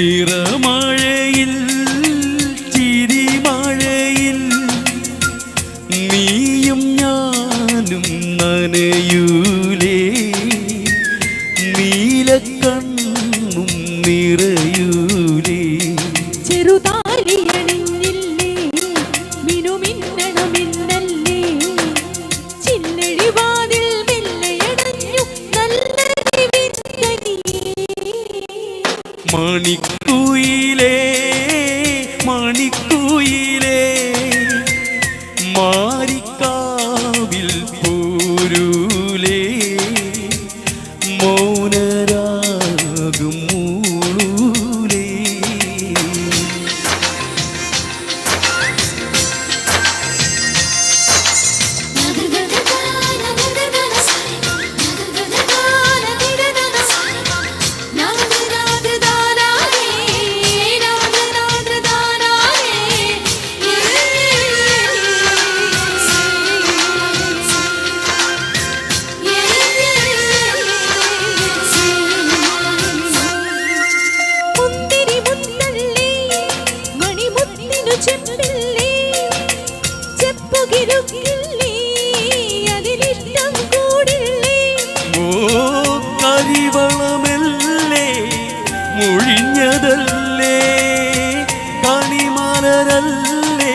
നിറമാ மணிக்குயிலே மணிக்குயிலே மாறிக்கா കൈവളമല്ലേ മുഴിഞ്ഞതല്ലേ? കണിമലരല്ലേ?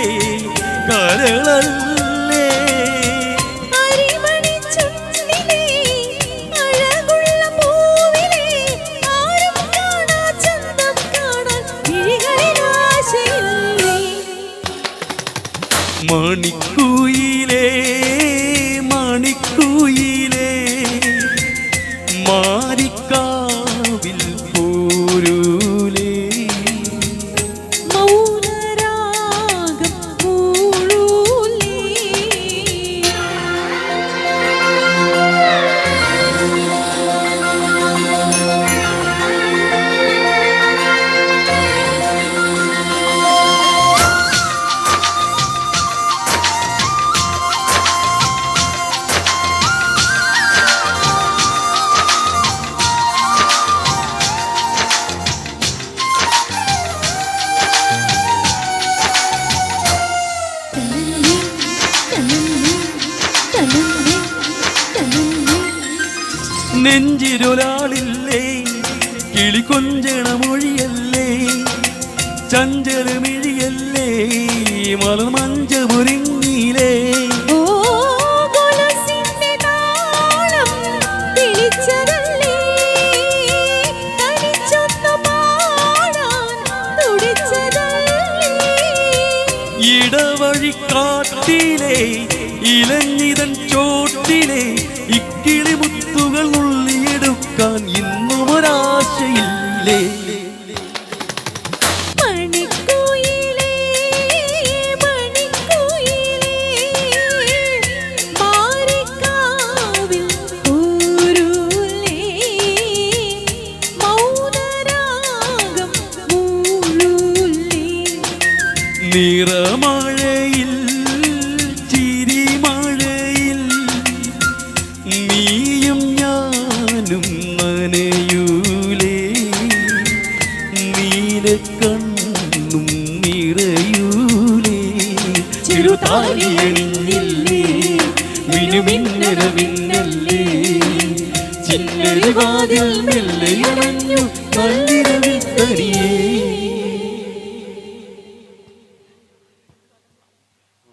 കരളല്ലേ? മണിക്കൂയിലേ മണിക്കൂയി നെഞ്ചിരൊരാളില്ലേ നെഞ്ചിലൊരാളില്ലേ കിളിക്കൊഞ്ചണമൊഴിയല്ലേ ചഞ്ചലമിഴിയല്ലേ മലമഞ്ചപുരിങ്ങിയിലേ ഇടവഴിക്കാട്ടിലെ ഇലഞ്ഞിതൻ ചോട്ടിലേ ഇക്കിളിമുത്തുകൾ ഉള്ളിയെടുക്കാൻ ഇന്നും ഒരാശയില്ലേ നിറമഴയില്ല തിരുതാലിയണിഞ്ഞില്ലേ മിനുമിന്നരവിന്നല്ലേ ചിന്നരുവാതിൽ മെല്ലയണഞ്ഞു നല്ലിരവിൽ തരിയേ